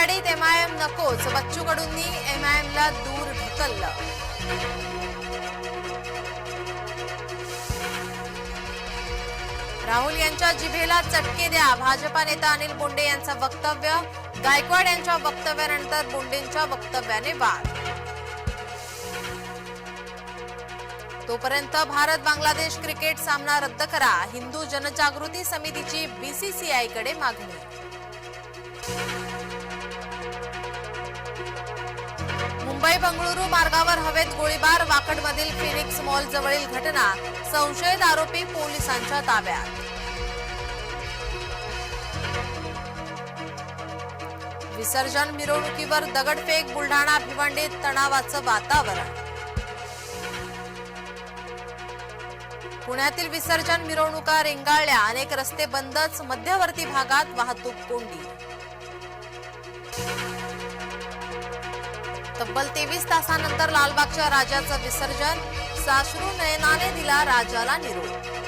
राष्ट्रवाडीत MIM नकोच बच्चू कडूंनी एमआयएमला दूर ढकललं. राहुल यांच्या जिभेला चटके द्या. भाजपा नेता अनिल बोंडे यांचं वक्तव्य. गायकवाड यांच्या वक्तव्यानंतर बोंडेंच्या वक्तव्याने वाद. तोपर्यंत भारत बांगलादेश क्रिकेट सामना रद्द करा. हिंदू जनजागृती समितीची बीसीसीआयकडे मागणी. मुंबई बंगळुरू मार्गावर हवेत गोळीबार वाकडमधील फिनिक्स मॉल जवळील घटना संशयित आरोपी पोलिसांच्या ताब्यात. विसर्जन मिरवणुकीवर दगडफेक बुलढाणा भिवंडीत तणावाचं वातावरण. पुण्यातील विसर्जन मिरवणुका रेंगाळल्या अनेक रस्ते बंदच मध्यवर्ती भागात वाहतूक कोंडी. तब्बल तेवीस तासानंतर लालबागच्या राजाचं विसर्जन साश्रू नयनाने दिला राजाला निरोप